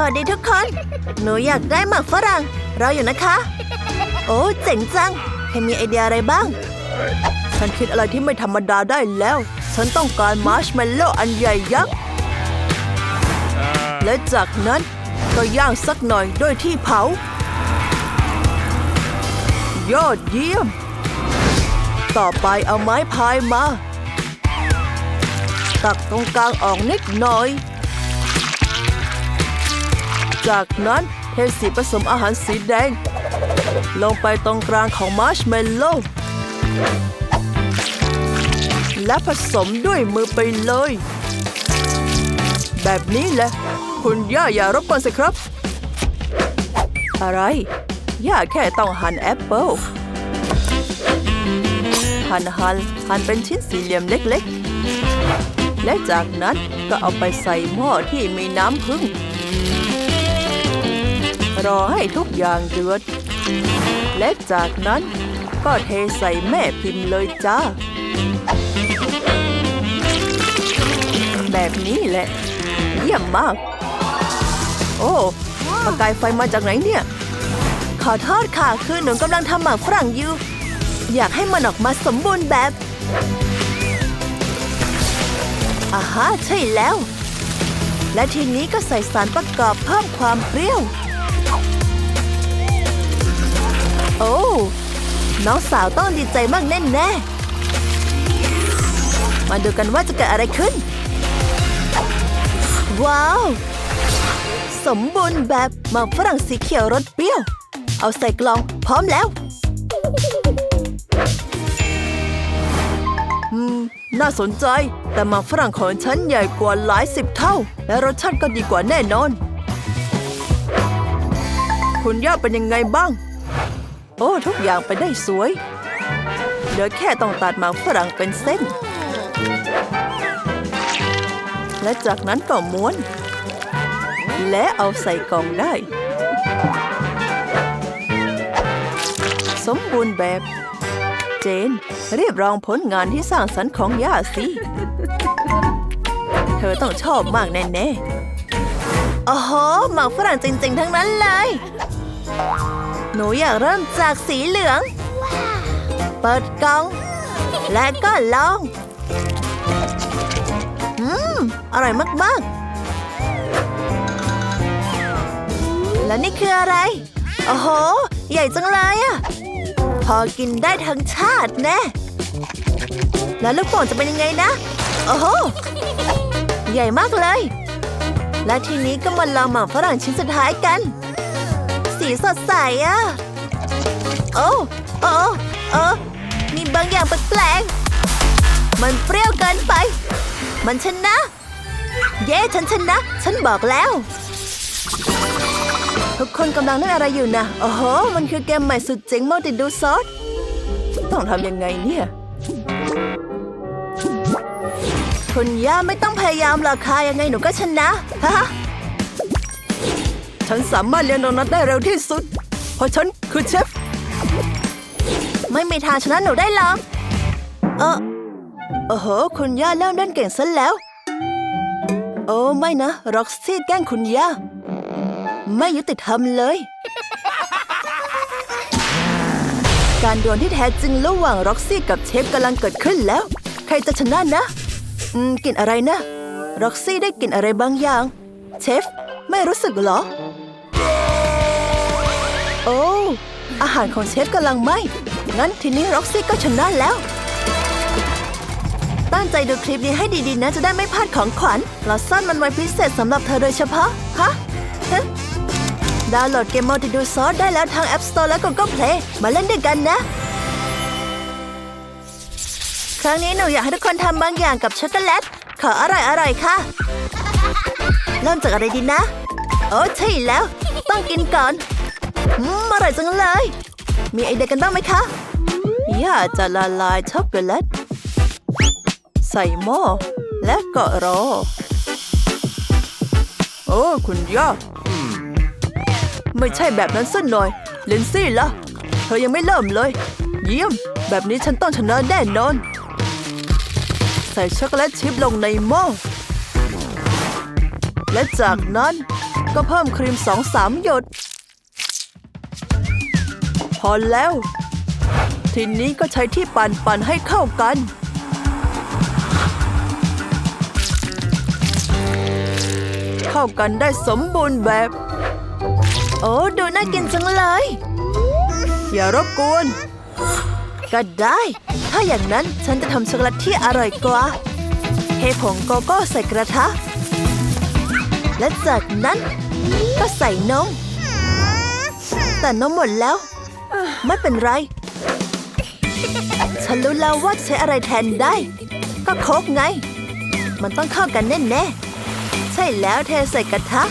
สวัสดีทุกคน หนูอยากได้หมักฝรั่ง เราอยู่นะคะ โอ้เจ๋งจังใครมีไอเดียอะไรบ้าง ฉันคิดอะไรที่ไม่ธรรมดาได้แล้ว ฉันต้องการมาร์ชเมลโล่อันใหญ่ยักษ์ และจากนั้นก็ย่างสักหน่อยด้วยที่เผา ยอดเยี่ยม ต่อไปเอาไม้พายมา ตักตรงกลางออกนิดหน่อย จากนั้นเทสีผสมอาหารสีแดง ลงไปตรงกลางของมาร์ชเมลโล่และผสมด้วยมือไปเลย แบบนี้แหละ คุณย่าอย่ารบกวนสิครับ อะไร ย่าแค่ต้องหั่นแอปเปิลหั่นหั่นหั่นเป็นชิ้นสี่เหลี่ยมเล็กๆ และจากนั้นก็เอาไปใส่หม้อที่มีน้ำผึ้ง รอให้ทุกอย่างเดือด และจากนั้นก็เทใส่แม่พิมพ์เลยจ้า แบบนี้แหละ เยี่ยมมาก โอ้ประกายไฟมาจากไหนเนี่ย ขอโทษค่ะคือหนูกำลังทำหมากฝรั่งอยู่ อยากให้มันออกมาสมบูรณ์แบบอาฮะใช่แล้ว และทีนี้ก็ใส่สารประกอบเพิ่มความเปรี้ยว โอ้น้องสาวต้องดีใจมากแน่แน่มาดูกันว่าจะเกิดอะไรขึ้น ว้าว สมบูรณ์แบบมากฝรั่งสีเขียวรสเปรี้ยว เอาใส่กล่องพร้อมแล้วอืมน่าสนใจ แต่มากฝรั่งของฉันใหญ่กว่าหลายสิบเท่า และรสชาติก็ดีกว่าแน่นอน คุณย่าเป็นยังไงบ้าง โอ้ ทุกอย่างไปได้สวยเหลือแค่ต้องตัดหมากฝรั่งเป็นเส้น และจากนั้นก็ม้วน และเอาใส่กล่องได้ สมบูรณ์แบบ เจน เรียบรองผลงานที่สร้างสรรค์ของย่าสิ เธอต้องชอบมากแน่ๆโอ้โหหมากฝรั่งจริง ๆ ทั้งนั้นเลย หนูอยากเริ่มจากสีเหลือง เปิดกล่อง และก็ลอง อืม อร่อยมากๆ และนี่คืออะไร โอ้โห ใหญ่จังเลยอะพอกินได้ทั้งชาติแน่ แล้วลูกโป่งจะเป็นยังไงนะ โอ้โห ใหญ่มากเลย และทีนี้ก็มาลองหมากฝรั่งชิ้นสุดท้ายกัน สีสดใสอะโอ้โอ้เออมีบางอย่างแปลกๆมันเปรี้ยวเกินไป มันชนะ เย้ฉันชนะ ฉันบอกแล้ว ทุกคนกำลังเล่นอะไรอยู่นะโอ้โห มันคือเกมใหม่สุดเจ๋งมัลติดูซอสต้องทำยังไงเนี่ยคุณย่าไม่ต้องพยายามหรอกค่ะยังไงหนูก็ชนะฮะ ฉันสามารถเรียนโดนัทได้เร็วที่สุด เพราะฉันคือเชฟ ไม่มีทางชนะหนูได้หรอกเออโอ้โห คุณย่าเริ่มเล่นเก่งซะแล้ว โอ้ไม่นะ ร็อกซี่แกล้งคุณย่า ไม่ยุติธรรมเลย การดวลที่แท้จริงระหว่างร็อกซี่กับเชฟกำลังเกิดขึ้นแล้ว ใครจะชนะนะ อืมกลิ่นอะไรนะ ร็อกซี่ได้กลิ่นอะไรบางอย่าง เชฟ ไม่รู้สึกเหรอ โอ้อาหารของเชฟกำลังไหมงั้นทีนี้ร็อกซี่ก็ชนะแล้ว ตั้งใจดูคลิปนี้ให้ดีๆนะจะได้ไม่พลาดของขวัญ เราซ่อนมันไว้พิเศษสำหรับเธอโดยเฉพาะฮะฮะดาวน์โหลดเกมมัลติดูซอสได้แล้วทาง App Store และ Google Play มาเล่นด้วยกันนะ ครั้งนี้หนูอยากให้ทุกคนทำบางอย่างกับช็อกโกแลต ขออร่อยอร่อยๆค่ะ เริ่มจากอะไรดีนะ โอ้ใช่แล้ว ต้องกินก่อน อืมอร่อยจังเลย มีไอเดียกันบ้างไหมคะย่าจะละลายช็อกโกแลตใส่หม้อและก็รอ โอ้คุณย่าไม่ใช่แบบนั้นสักหน่อยลินซี่ล่ะ เธอยังไม่เริ่มเลย เยี่ยม แบบนี้ฉันต้องชนะแน่นอน ใส่ช็อกโกแลตชิพลงในหม้อ และจากนั้นก็เพิ่มครีมสองสามหยด พอแล้ว ทีนี้ก็ใช้ที่ปั่นปั่นให้เข้ากัน เข้ากันได้สมบูรณ์แบบ โอ้ดูน่ากินจังเลย อย่ารบกวน ก็ได้ ถ้าอย่างนั้นฉันจะทำช็อกโกแลตที่อร่อยกว่าเทผงโกโก้ใส่กระทะ และจากนั้นก็ใส่นม แต่นมหมดแล้ว ไม่เป็นไร ฉันรู้แล้วว่าใช้อะไรแทนได้ ก็โคกไง มันต้องเข้ากันแน่ๆ ใช่แล้วเทใส่กระทะ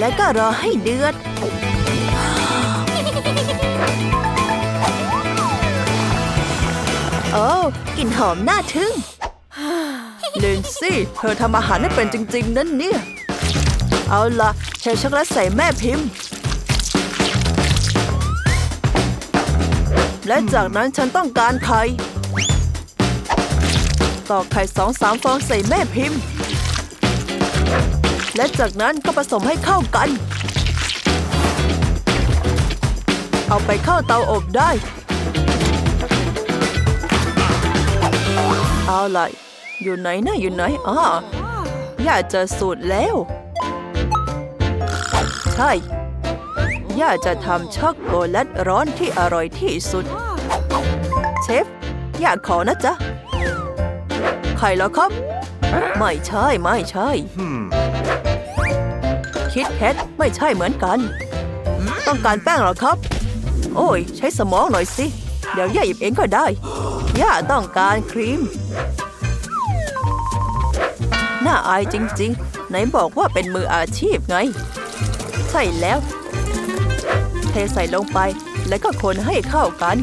แล้วก็รอให้เดือด โอ้กลิ่นหอมน่าทึ่งเลนซี่ เธอทำอาหารได้เป็นจริง ๆ นั่นเนี่ย เอาละเทช็อกโกแลตใส่แม่พิมพ์ และจากนั้นฉันต้องการไข่ ตอกไข่สองสามฟองใส่แม่พิมพ์ และจากนั้นก็ผสมให้เข้ากัน เอาไปเข้าเตาอบได้ เอาล่ะอยู่ไหนนะอยู่ไหนอ๋ออยาเจอสูตรแล้ว ใช่ ย่าจะทำช็อกโกแลตร้อนที่อร่อยที่สุด เชฟ ย่าขอนะจ๊ะไข่แล้วครับ ไม่ใช่ไม่ใช่ คิดแคทไม่ใช่เหมือนกัน ต้องการแป้งเหรอครับ โอ้ย ใช้สมองหน่อยสิ เดี๋ยวย่าหยิบเองก็ได้ ย่าต้องการครีม น่าอายจริง ๆ ไหนบอกว่าเป็นมืออาชีพไง ใช่แล้ว เทใส่ลงไป แล้วก็คนให้เข้ากัน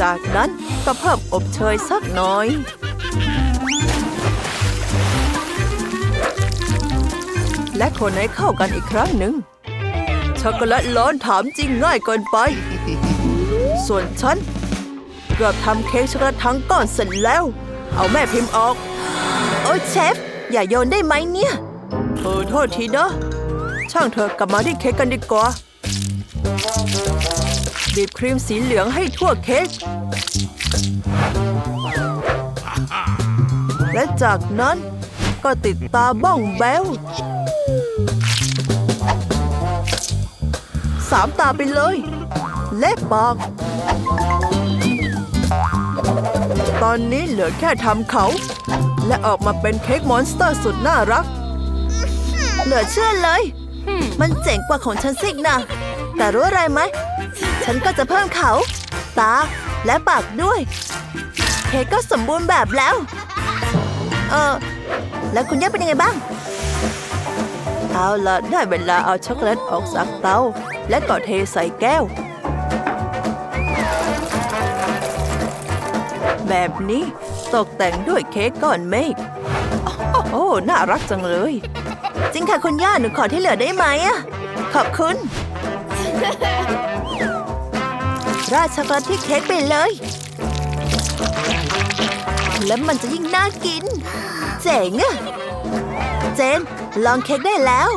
จากนั้นก็เพิ่มอบเชยสักหน่อย และคนให้เข้ากันอีกครั้งหนึ่งช็อกโกแลตร้อนถามจริงง่ายเกินไป ส่วนฉันเกือบทำเค้กช็อกโกแลตทั้งก้อนเสร็จแล้ว เอาแม่พิมพ์ออก โอ้เชฟ อย่าโยนได้ไหมเนี่ย เออโทษทีนะ ช่างเธอกลับมาที่เค้กกันดีกว่า บีบครีมสีเหลืองให้ทั่วเค้ก และจากนั้นก็ติดตาบ้องแบวสามตาไปเลย เล็บปากตอนนี้เหลือแค่ทำเขา และออกมาเป็นเค้กมอนสเตอร์สุดน่ารัก เหลือเชื่อเลย มันเจ๋งกว่าของฉันสิกนะแต่รู้อะไรไหม ฉันก็จะเพิ่มเขา ตา และปากด้วย เค้กก็สมบูรณ์แบบแล้ว เออ แล้วคุณย่าเป็นยังไงบ้าง เอาละได้เวลาเอาช็อกโกแลตออกจากเตา และก็เทใส่แก้ว แบบนี้ตกแต่งด้วยเค้กก้อนเมฆโอ้น่ารักจังเลย จริงค่ะคุณย่าหนูขอที่เหลือได้ไหมอะขอบคุณ ราดช็อกโกแลตที่เค้กไปเลย แล้วมันจะยิ่งน่ากิน เจ๋งอะเจน ลองเค้กได้แล้ว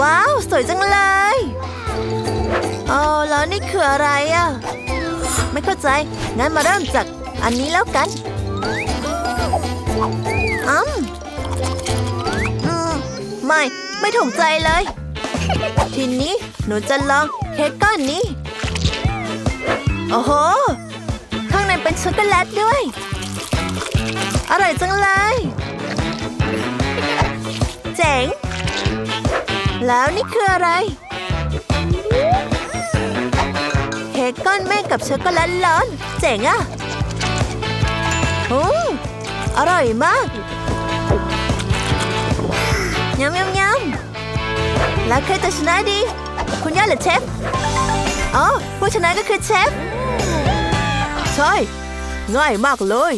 ว้าว สวยจังเลยอ๋อแล้วนี่คืออะไรอะไม่เข้าใจ งั้นมาเริ่มจากอันนี้แล้วกันอืมอืมไม่ ไม่ถูกใจเลย ทีนี้หนูจะลอง เค้กก้อนนี้ โอ้โห ข้างในเป็นช็อกโกแลตด้วย อร่อยจังเลย เจ๋ง แล้วนี่คืออะไร เค้กก้อนเมฆกับช็อกโกแลตร้อน เจ๋งอะโอ้อร่อยมากยำยำยำแล้วใครจะชนะดี คุณย่าหรอเชฟ อ๋อ ผู้ชนะก็คือเชฟ ใช่ ง่ายมากเลย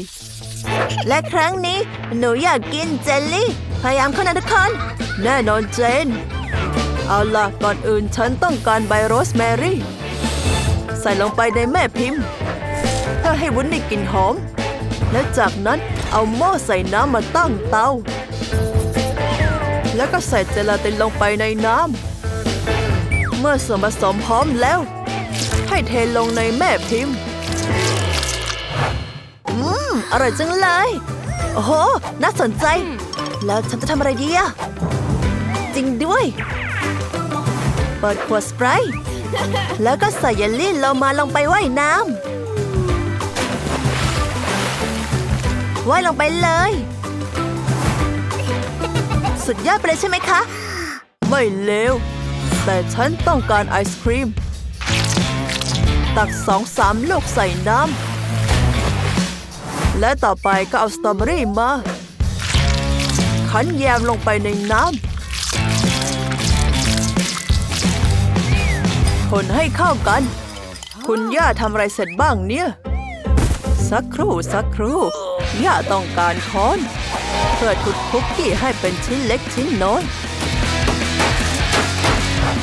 และครั้งนี้ หนูอยากกินเจลลี่ พยายามเข้านะทุกคน แน่นอนเจน เอาล่ะ ก่อนอื่นฉันต้องการใบโรสแมรี่ ใส่ลงไปในแม่พิมพ์ เพื่อให้วุ้นได้กลิ่นหอม และจากนั้นเอาหม้อใส่น้ำมาตั้งเตาแล้วก็ใส่เจลาตินลงไปในน้ำ เมื่อส่วนผสมพร้อมแล้ว ให้เทลงในแม่พิมพ์ อืม อร่อยจังเลย โอ้โห น่าสนใจ แล้วฉันจะทำอะไรดีอะจริงด้วย เปิดขวดสไปร์แล้วก็ใส่เยลลี่โลมาลงไปว่ายน้ำว่ายลงไปเลย สุดยอดไปเลยใช่ไหมคะ ไม่เลว แต่ฉันต้องการไอศครีม ตักสองสามลูกใส่น้ำ และต่อไปก็เอาสตรอเบอรี่มาขันแยมลงไปในน้ำ คนให้เข้ากัน คุณย่าทำอะไรเสร็จบ้างเนี่ย สักครู่สักครู่ ย่าต้องการค้อน เพื่อทุบคุกกี้ให้เป็นชิ้นเล็กชิ้นน้อย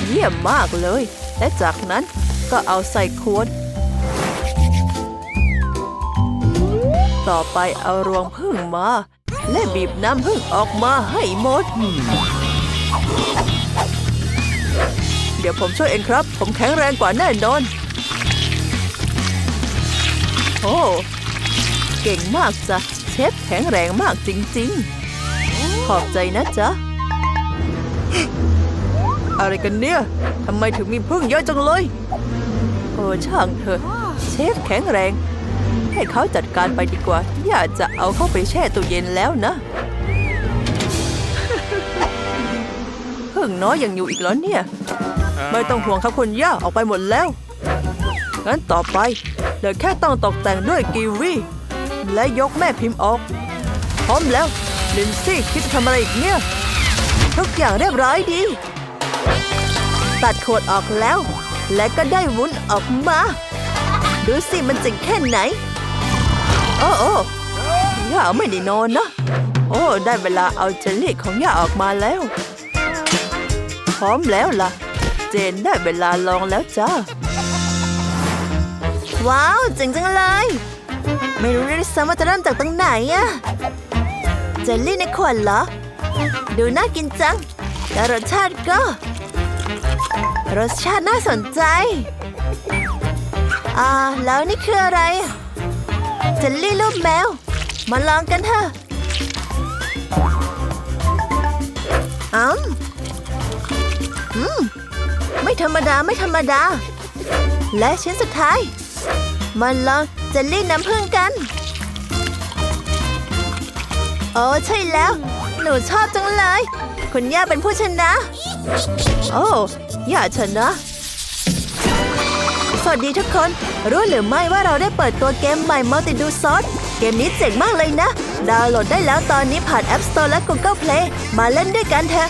เยี่ยมมากเลย และจากนั้นก็เอาใส่ขวด ต่อไปเอารวงพึ่งมา และบีบน้ำพึ่งออกมาให้หมด เดี๋ยวผมช่วยเองครับ ผมแข็งแรงกว่าแน่นอน โอ้เก่งมากจ้ะ เชฟแข็งแรงมากจริง ๆ ขอบใจนะจ๊ะ อะไรกันเนี่ยทำไมถึงมีพึ่งเยอะจังเลยโอ้ช่างเถอะเชฟแข็งแรง ให้เขาจัดการไปดีกว่า อย่าจะเอาเข้าไปแช่ตู้เย็นแล้วนะพึ่งน้อยยังอยู่อีกเหรอเนี่ย ไม่ต้องห่วงครับคุณย่าออกไปหมดแล้ว งั้นต่อไปเหลือแค่ต้องตกแต่งด้วยกีวีและยกแม่พิมพ์ออก พร้อมแล้วลินซี่คิดจะทำอะไรอีกเนี่ย ทุกอย่างเรียบร้อยดี ตัดขวดออกแล้ว และก็ได้วุ้นออกมา ดูสิมันจริงแค่ไหน โอ้โอ้ย่าไม่ได้นอนนะ โอ้ ได้เวลาเอาเจลลี่ของย่าออกมาแล้ว พร้อมแล้วล่ะ เจนได้เวลาลองแล้วจ้า ว้าวเจ๋งจังเลย ไม่รู้ด้วยซ้ำว่าจะเริ่มจากตรงไหนอะเจลลี่ในขวดเหรอ ดูน่ากินจัง และรสชาติก็ รสชาติน่าสนใจ อ่า แล้วนี่คืออะไรเจลลี่รูปแมว มาลองกันเถอะอืมอืม ไม่ธรรมดาไม่ธรรมดา และชิ้นสุดท้าย มาลองเจลลี่น้ำผึ้งกัน โอ้ใช่แล้ว หนูชอบจังเลย คุณย่าเป็นผู้ชนะ โอ้อย่าเชนะ สวัสดีทุกคน รู้หรือไม่ว่าเราได้เปิดตัวเกมใหม่ Multidu s o r เกมนี้เจ๋งมากเลยนะ ดาวน์โหลดได้แล้วตอนนี้ผ่าน App Store และ Google Play มาเล่นด้วยกันเถอะ